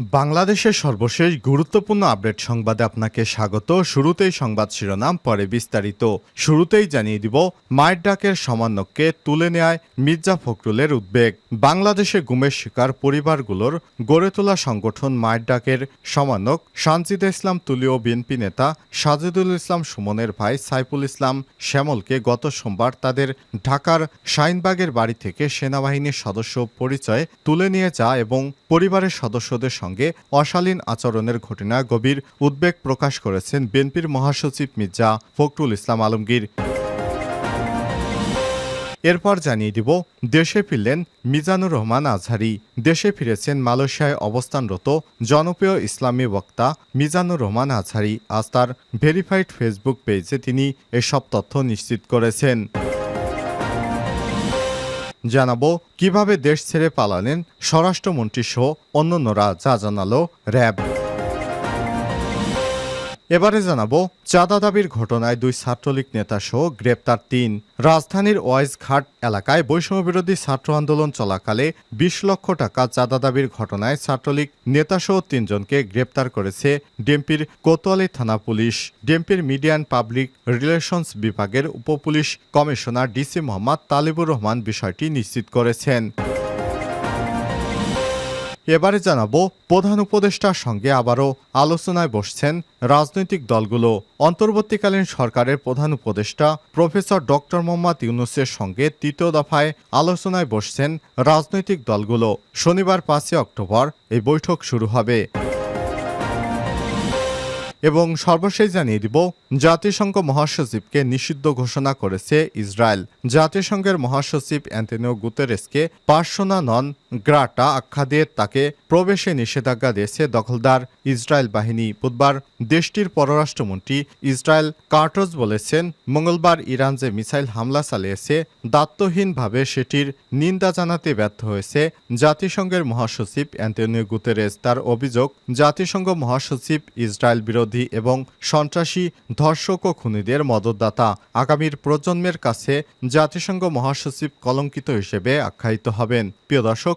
বাংলাদেশের সর্বশেষ গুরুত্বপূর্ণ আপডেট সংবাদে আপনাকে স্বাগত। শুরুতেই সংবাদ শিরোনাম, পরে বিস্তারিত। শুরুতেই জানিয়ে দিব, মায়ের ডাকের সমান্যকে তুলে নেয় মির্জা ফখরুলের উদ্বেগ। বাংলাদেশে গুমের শিকার পরিবারগুলোর গড়ে তোলা সংগঠন মায়ের ডাকের সমান্যক সানজিদা ইসলাম তুলীয় বিএনপি নেতা সাজিদুল ইসলাম সুমনের ভাই সাইফুল ইসলাম শ্যামলকে গত সোমবার তাদের ঢাকার শাইনবাগের বাড়ি থেকে সেনাবাহিনীর সদস্য পরিচয় তুলে নিয়ে যা এবং পরিবারের সদস্যদের সঙ্গে অশালীন আচরণের ঘটনায় গভীর উদ্বেগ প্রকাশ করেছেন বিএনপির মহাসচিব মির্জা ফখরুল ইসলাম আলমগীর। এরপর জানিয়ে দিব, দেশে ফিরলেন মিজানুর রহমান আজহারি। দেশে ফিরেছেন মালয়েশিয়ায় অবস্থানরত জনপ্রিয় ইসলামী বক্তা মিজানুর রহমান আজহারি। আজ তার ভেরিফাইড ফেসবুক পেজে তিনি এসব তথ্য নিশ্চিত করেছেন। জানাব কীভাবে দেশ ছেড়ে পালালেন স্বরাষ্ট্রমন্ত্রী সহ অন্যান্যরা। যা জানালো র্যাব। এবারে জানাব, চাঁদা দাবির ঘটনায় দুই ছাত্রলীগ নেতা সহ গ্রেপ্তার তিন। রাজধানীর ওয়াইজঘাট এলাকায় বৈষম্য বিরোধী ছাত্র আন্দোলন চলাকালে বিশ লক্ষ টাকা চাঁদা দাবির ঘটনায় ছাত্রলীগ নেতাসহ তিনজনকে গ্রেপ্তার করেছে ডিএমপির কোতোয়ালি থানা পুলিশ। ডিএমপির মিডিয়া অ্যান্ড পাবলিক রিলেশনস বিভাগের উপপুলিশ কমিশনার ডিসি মোহাম্মদ তালিবুর রহমান বিষয়টি নিশ্চিত করেছেন। এবারে জানাব প্রধান উপদেষ্টার সঙ্গে আবারও আলোচনায় বসছেন রাজনৈতিক দলগুলো। অন্তর্বর্তীকালীন সরকারের প্রধান উপদেষ্টা প্রফেসর ডক্টর মোহাম্মদ ইউনুসের সঙ্গে তৃতীয় দফায় আলোচনায় বসছেন রাজনৈতিক দলগুলো। শনিবার পাঁচই অক্টোবর এই বৈঠক শুরু হবে। এবং সর্বশেষ জানিয়ে দিব, জাতিসংঘ মহাসচিবকে নিষিদ্ধ ঘোষণা করেছে ইসরায়েল। জাতিসংঘের মহাসচিব অ্যান্টনিও গুতেরেসকে পার্সোনা নন গ্রাটা আখ্যা দিয়ে তাকে প্রবেশে নিষেধাজ্ঞা দিয়েছে দখলদার ইসরায়েল বাহিনী। বুধবার দেশটির পররাষ্ট্রমন্ত্রী ইসরায়েল কার্টজ বলেছেন, মঙ্গলবার ইরান যে মিসাইল হামলা চালিয়েছে, দায়িত্বহীনভাবে সেটির নিন্দা জানাতে ব্যর্থ হয়েছে জাতিসংঘের মহাসচিব অ্যান্টনিও গুতেরেস তার অভিযোগ, জাতিসংঘ মহাসচিব ইসরায়েল বিরোধী এবং সন্ত্রাসী ধর্ষক ও খুনিদের মদতদাতা আগামীর প্রজন্মের কাছে জাতিসংঘ মহাসচিব কলঙ্কিত হিসেবে আখ্যায়িত হবেন। প্রিয় দর্শক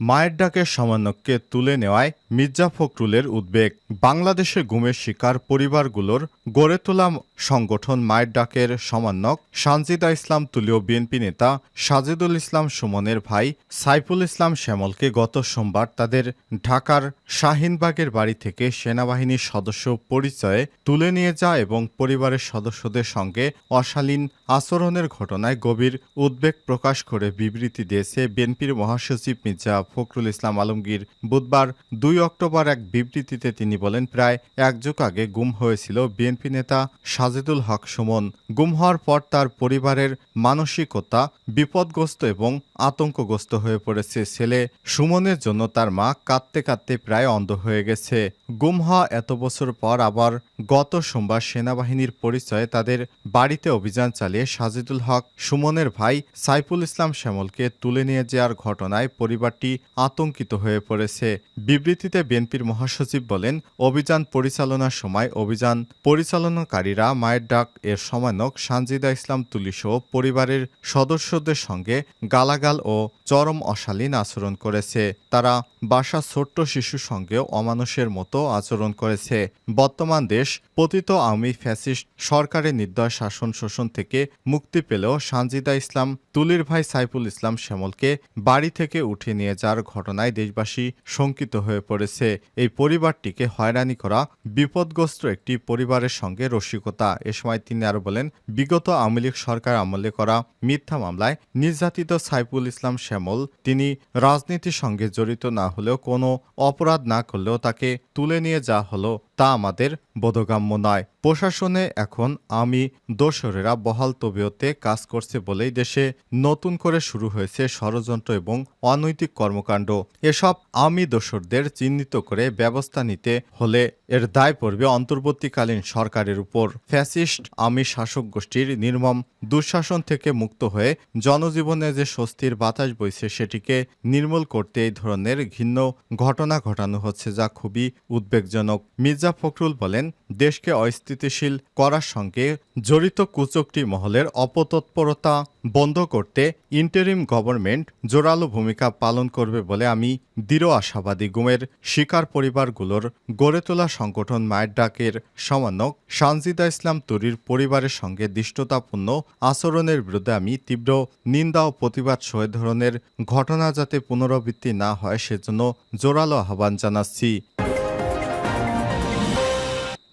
মায়ের ডাকের সামান্যকে তুলে নেওয়ায় মির্জা ফখরুলের উদ্বেগ। বাংলাদেশে গুমের শিকার পরিবারগুলোর গড়ে তোলা সংগঠন মায়ের ডাকের সমান্যক সানজিদা ইসলাম তুলীয় বিএনপি নেতা সাজিদুল ইসলাম সুমনের ভাই সাইফুল ইসলাম শ্যামলকে গত সোমবার তাদের ঢাকার শাহিনবাগের বাড়ি থেকে সেনাবাহিনীর সদস্য পরিচয়ে তুলে নিয়ে যায় এবং পরিবারের সদস্যদের সঙ্গে অশালীন আচরণের ঘটনায় গভীর উদ্বেগ প্রকাশ করে বিবৃতি দিয়েছে বিএনপির মহাসচিব মির্জা ফখরুল ইসলাম আলমগীর। বুধবার দুই অক্টোবর এক বিবৃতিতে তিনি বলেন, প্রায় এক যুগ আগে গুম হয়েছিল বিএনপি নেতা সাজিদুল হক সুমন। গুম হওয়ার পর তার পরিবারের মানসিকতা বিপদগ্রস্ত এবং আতঙ্কগ্রস্ত হয়ে পড়েছে। ছেলে সুমনের জন্য তার মা কাঁদতে কাঁদতে প্রায় অন্ধ হয়ে গেছে। গুম হওয়া এত বছর পর আবার গত সোমবার সেনাবাহিনীর পরিচয়ে তাদের বাড়িতে অভিযান চালিয়ে সাজিদুল হক সুমনের ভাই সাইফুল ইসলাম শ্যামলকে তুলে নিয়ে যাওয়ার ঘটনায় পরিবারটি আতঙ্কিত হয়ে পড়েছে। বিবৃতিতে বিএনপির মহাসচিব বলেন, অভিযান পরিচালনার সময় অভিযান পরিচালনাকারীরা মায়ের ডাক এর সমানক সানজিদা ইসলাম তুলিসহ পরিবারের সদস্যদের সঙ্গে গালাগাল ও চরম অশালীন আচরণ করেছে। তারা বাসা ছোট্ট শিশুর সঙ্গেও অমানুষের মতো আচরণ করেছে। বর্তমান দেশ পতিত আওয়ামী ফ্যাসিস্ট সরকারের নির্দয় শাসন শোষণ থেকে মুক্তি পেলেও সানজিদা ইসলাম তুলির ভাই সাইফুল ইসলাম শ্যামলকে বাড়ি থেকে উঠে নিয়ে যাওয়ার ঘটনায় দেশবাসী শঙ্কিত হয়ে পড়েছে এই পরিবারটিকে হয়রানি করা বিপদগ্রস্ত একটি পরিবারের সঙ্গে রসিকতা। এ সময় তিনি আরও বলেন, বিগত আওয়ামী লীগ সরকার আমলে করা মিথ্যা মামলায় নির্যাতিত সাইফুল ইসলাম শ্যামল, তিনি রাজনীতির সঙ্গে জড়িত না হলেও কোনো অপরাধ না করলেও তাকে তুলে নিয়ে যা হলো। তা আমাদের বোধগম্য নয়। প্রশাসনে এখন আমি দোসরেরা বহাল তবিয়তে কাজ করছে বলেই দেশে নতুন করে শুরু হয়েছে ষড়যন্ত্র এবং অনৈতিক কর্মকাণ্ড। এসব আমি দোসরদের চিহ্নিত করে ব্যবস্থা নিতে হলে এর দায় পড়বে অন্তর্বর্তীকালীন সরকারের উপর। ফ্যাসিস্ট আমি শাসক গোষ্ঠীর নির্মম দুঃশাসন থেকে মুক্ত হয়ে জনজীবনে যে স্বস্তির বাতাস বইছে সেটিকে নির্মূল করতে এই ধরনের ঘিন্ন ঘটনা ঘটানো হচ্ছে যা খুবই উদ্বেগজনক। মির্জা ফখরুল বলেন, দেশকে অস্থিতিশীল করার সঙ্গে জড়িত কুচকটি মহলের অপতৎপরতা বন্ধ করতে ইন্টারিম গভর্নমেন্ট জোরালো ভূমিকা পালন করবে বলে আমি দৃঢ় আশাবাদী। গুমের শিকার পরিবারগুলোর গড়ে তোলা সংগঠন মায়ের ডাকের সমন্বয়ক সানজিদা ইসলাম তুরির পরিবারের সঙ্গে দৃষ্টতাপূর্ণ আচরণের বিরুদ্ধে আমি তীব্র নিন্দা ও প্রতিবাদ সহ ধরনের ঘটনা যাতে পুনরাবৃত্তি না হয়, সেজন্য জোরালো আহ্বান জানাচ্ছি।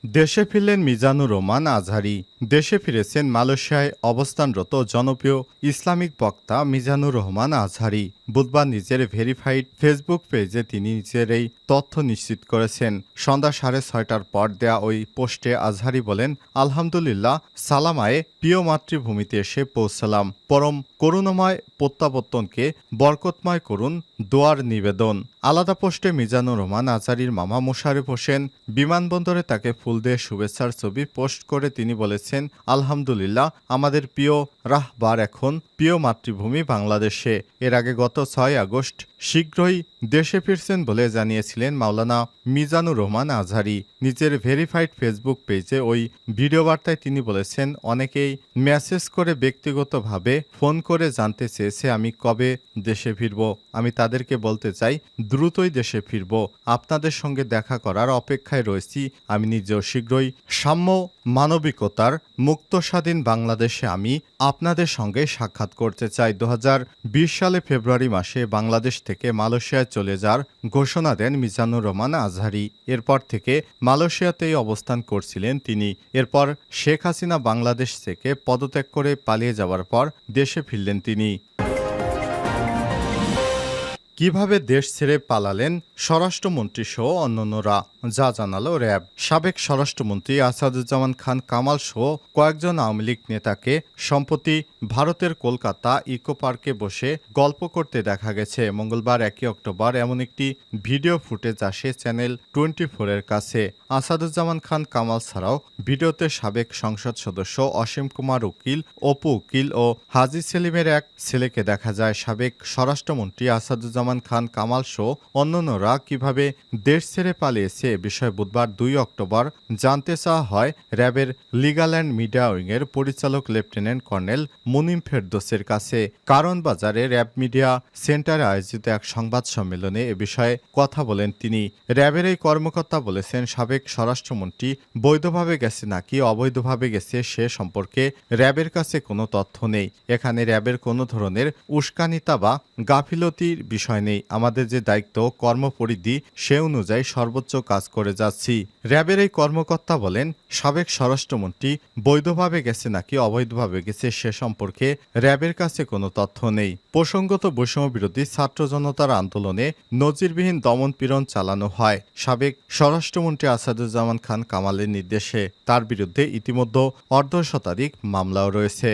দেশে ফিরলেন মিজানুর রহমান আজহারি। দেশে ফিরেছেন মালয়েশিয়ায় অবস্থানরত জনপ্রিয় ইসলামিক বক্তা মিজানুর রহমান আজহারি। বুধবার নিজের ভেরিফাইড ফেসবুক পেজে তিনি নিজের এই তথ্য নিশ্চিত করেছেন। সন্ধ্যা সাড়ে ছয়টার পর দেয়া ওই পোস্টে আজহারি বলেন, আলহামদুলিল্লাহ সালামায়ে প্রিয় মাতৃভূমিতে এসে পৌঁছলাম। পরম করুণাময় প্রত্যাবর্তনকে বরকতময় করুন, দোয়ার নিবেদন। আলাদা পোস্টে মিজানুর রহমান আজহারির মামা মোশারেফ হোসেন বিমানবন্দরে তাকে ফুল দিয়ে শুভেচ্ছার ছবি পোস্ট করে তিনি বলেছেন, আলহামদুলিল্লাহ, আমাদের প্রিয় রাহবার এখন প্রিয় মাতৃভূমি বাংলাদেশে। এর আগে গত ছয় আগস্ট শীঘ্রই দেশে ফিরছেন বলে জানিয়েছিলেন মাওলানা মিজানুর রহমান আজহারি। নিজের ভেরিফাইড ফেসবুক পেজে ওই ভিডিও বার্তায় তিনি বলেছেন, অনেকেই মেসেজ করে ব্যক্তিগতভাবে ফোন করে জানতে চেয়েছে আমি কবে দেশে ফিরব। আমি তাদেরকে বলতে চাই, দ্রুতই দেশে ফিরব। আপনাদের সঙ্গে দেখা করার অপেক্ষায় রয়েছি। আমি নিজেও শীঘ্রই সাম্য মানবিকতার মুক্ত স্বাধীন বাংলাদেশে আমি আপনাদের সঙ্গে সাক্ষাৎ করতে চাই। দু হাজার বিশ সালে ফেব্রুয়ারি মাসে বাংলাদেশ থেকে মালয়েশিয়ায় চলে যাওয়ার ঘোষণা দেন মিজানুর রহমান আজহারি। এরপর থেকে মালয়েশিয়াতেই অবস্থান করছিলেন তিনি। এরপর শেখ হাসিনা বাংলাদেশ থেকে পদত্যাগ করে পালিয়ে যাওয়ার পর দেশে ফিরলেন তিনি। কীভাবে দেশ ছেড়ে পালালেন স্বরাষ্ট্রমন্ত্রী সহ অন্যান্যরা? যা জানালো র্যাব। সাবেক স্বরাষ্ট্রমন্ত্রী আসাদুজ্জামান খান কামাল সহ কয়েকজন আওয়ামী লীগ নেতাকে সম্প্রতি ভারতের কলকাতা ইকো পার্কে বসে গল্প করতে দেখা গেছে। মঙ্গলবার একই অক্টোবর এমন একটি ভিডিও ফুটেজ আসে চ্যানেল টোয়েন্টি ফোরের কাছে। আসাদুজ্জামান খান কামাল ছাড়াও ভিডিওতে সাবেক সংসদ সদস্য অসীম কুমার উকিল, অপু উকিল ও হাজি সেলিমের এক ছেলেকে দেখা যায়। সাবেক স্বরাষ্ট্রমন্ত্রী আসাদুজ্জামান খান, কামাল সহ অন্যান্যরা কীভাবে দেশ ছেড়ে পালিয়েছে এ বিষয়ে বুধবার দুই অক্টোবর জানতে চাওয়া হয়। র্যাবের লিগাল অ্যান্ড মিডিয়া উইংয়ের পরিচালক লেফটেন্যান্ট কর্নেল মুনিম ফেরদোসের কাছে। কারণ বাজারে র্যাব মিডিয়া সেন্টারে আয়োজিত এক সংবাদ সম্মেলনে এ বিষয়ে কথা বলেন তিনি। র্যাবের এই কর্মকর্তা বলেছেন, সাবেক স্বরাষ্ট্রমন্ত্রী বৈধভাবে গেছে নাকি অবৈধভাবে গেছে সে সম্পর্কে র্যাবের কাছে কোনো তথ্য নেই। এখানে র্যাবের কোনো ধরনের উস্কানিতা বা গাফিলতির বিষয় নেই। আমাদের যে দায়িত্ব, কর্মপরিধি, সে অনুযায়ী সর্বোচ্চ কাজ করে যাচ্ছি। র্যাবের এই কর্মকর্তা বলেন, সাবেক স্বরাষ্ট্রমন্ত্রী বৈধভাবে গেছে নাকি অবৈধভাবে গেছে সে সম্পর্কে র্যাবের কাছে কোনো তথ্য নেই। প্রসঙ্গত বৈষম্য বিরোধী ছাত্র জনতার আন্দোলনে নজিরবিহীন দমন পীড়ন চালানো হয়, সাবেক স্বরাষ্ট্রমন্ত্রী আসাদুজ্জামান খান কামালের নির্দেশে। তার বিরুদ্ধে ইতিমধ্যে অর্ধ শতাধিক মামলাও রয়েছে।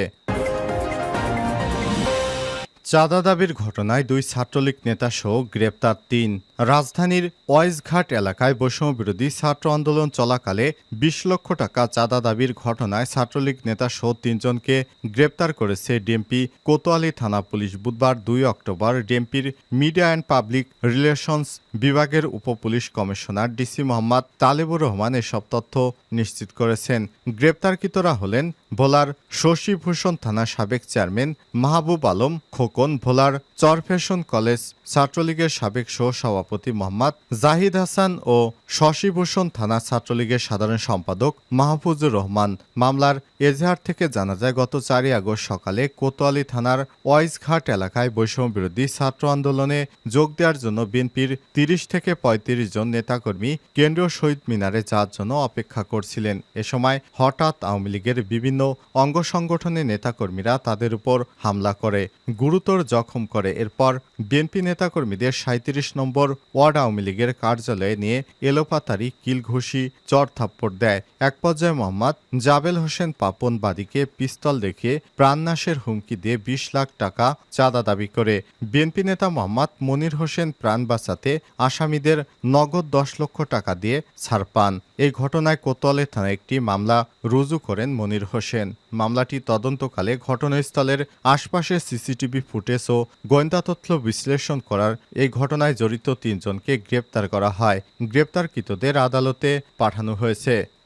চাঁদা দাবির ঘটনায় দুই ছাত্রলীগ নেতা সহ গ্রেপ্তার তিন। রাজধানীর ওয়াইজঘাট এলাকায় বৈষম্য বিরোধী ছাত্র আন্দোলন চলাকালে বিশ লক্ষ টাকা চাঁদা দাবির ঘটনায় ছাত্রলীগ নেতা সহ তিনজনকে গ্রেপ্তার করেছে ডিএমপি কোতোয়ালি থানা পুলিশ। বুধবার দুই অক্টোবর ডিএমপির মিডিয়া অ্যান্ড পাবলিক রিলেশনস বিভাগের উপপুলিশ কমিশনার ডিসি মোহাম্মদ তালেবুর রহমান এসব তথ্য নিশ্চিত করেছেন। গ্রেপ্তারকৃতরা হলেন ভোলার শশীভূষণ থানা সাবেক চেয়ারম্যান মাহবুব আলম খোকন। ভোলার চরফ্যাশন কলেজ? ছাত্রলীগের সাবেক সহ সভাপতি মোহাম্মদ জাহিদ হাসান ও শশীভূষণ থানা ছাত্রলীগের সাধারণ সম্পাদক মাহফুজুর রহমান মামলার এজাহার থেকে জানা যায়, গত চারই আগস্ট সকালে কোতোয়ালি থানার ওয়াইজঘাট এলাকায় বৈষম্য বিরোধী ছাত্র আন্দোলনে যোগ দেওয়ার জন্য বিএনপির তিরিশ থেকে পঁয়ত্রিশ জন নেতাকর্মী কেন্দ্রীয় শহীদ মিনারে যাওয়ার জন্য অপেক্ষা করছিলেন। এ সময় হঠাৎ আওয়ামী লীগের বিভিন্ন অঙ্গ সংগঠনের নেতাকর্মীরা তাদের উপর হামলা করে, গুরুতর জখম করে। এরপর বিএনপি নেতাকর্মীদের সাঁত্রিশ নম্বর ওয়ার্ড আওয়ামী লীগের কার্যালয়ে নিয়ে এলোপাতারি কিলঘুষি চড়থাপ্পড় দেয়। এক পর্যায়ে মোহাম্মদ জাবেল হোসেন পাপন বাদীকে পিস্তল দেখিয়ে প্রাণনাশের হুমকি দিয়ে বিশ লাখ টাকা চাঁদা দাবি করে। বিএনপি নেতা মোহাম্মদ মনির হোসেন প্রাণ বাঁচাতে আসামিদের নগদ দশ লক্ষ টাকা দিয়ে ছাড় পান। এই ঘটনায় কোতোয়ালি থানায় একটি মামলা রুজু করেন মনির হোসেন। মামলাটি তদন্তকালে ঘটনাস্থলের আশপাশের সিসিটিভি ফুটেজ ও গোয়েন্দা তথ্য বিশ্লেষণ করার এই ঘটনায় জড়িত তিনজনকে গ্রেপ্তার করা হয়। গ্রেপ্তারকৃতদের আদালতে পাঠানো হয়েছে।